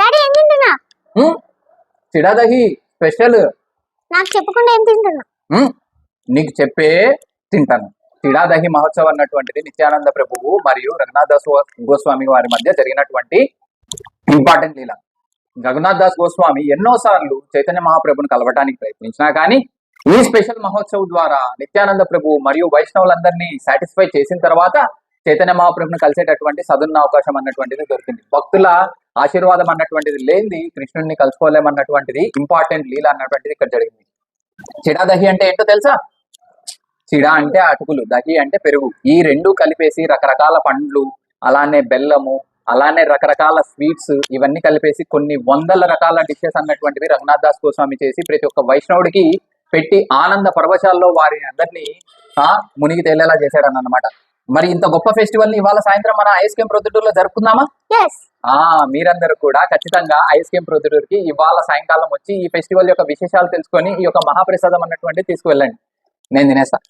Daddy ఏం తింటున్నా? చిడాదహి స్పెషల్. నాకు చెప్పకుండా ఏం తింటున్నా? నీకు చెప్పే తింటాను. తిడాదహి మహోత్సవం అన్నటువంటిది నిత్యానంద ప్రభువు మరియు రఘునాథ్ దాస్ గోస్వామి వారి మధ్య జరిగినటువంటి ఇంపార్టెంట్ లీల. రఘునాథ్ దాస్ గోస్వామి ఎన్నో సార్లు చైతన్య మహాప్రభుని కలవటానికి ప్రయత్నించినా కానీ ఈ స్పెషల్ మహోత్సవ్ ద్వారా నిత్యానంద ప్రభు మరియు వైష్ణవులందరినీ సాటిస్ఫై చేసిన తర్వాత చైతన్య మహాప్రభుని కలిసేటటువంటి సదున్న అవకాశం అన్నటువంటిది దొరికింది. భక్తుల ఆశీర్వాదం అన్నటువంటిది లేనిది కృష్ణుడిని కలుసుకోలేమన్నటువంటిది ఇంపార్టెంట్ లీల అన్నటువంటిది ఇక్కడ జరిగింది. చిడా దహి అంటే ఏంటో తెలుసా? చిడా అంటే అటుకులు దహి అంటే పెరుగు. ఈ రెండు కలిపేసి రకరకాల పండ్లు అలానే బెల్లము అలానే రకరకాల స్వీట్స్ ఇవన్నీ కలిపేసి కొన్ని వందల రకాల డిషెస్ అన్నటువంటివి రఘునాథ్ దాస్ గోస్వామి చేసి ప్రతి ఒక్క వైష్ణవుడికి పెట్టి ఆనంద పర్వశాల్లో వారి అందరినీ ఆ, మునిగి తేలేలా చేశాడన్నమాట. మరి ఇంత గొప్ప ఫెస్టివల్ని ఇవాళ సాయంత్రం మన ఐస్ క్రీమ్ ప్రొద్దుటూరులో జరుపుకుందామా? ఆ మీరందరూ కూడా ఖచ్చితంగా ఐస్ క్రీమ్ ప్రొద్దుటూరుకి ఇవాళ సాయంకాలం వచ్చి ఈ ఫెస్టివల్ యొక్క విశేషాలు తెలుసుకొని ఈ యొక్క మహాప్రసాదం అన్నటువంటి తీసుకువెళ్ళండి. నేను తినేస్తా.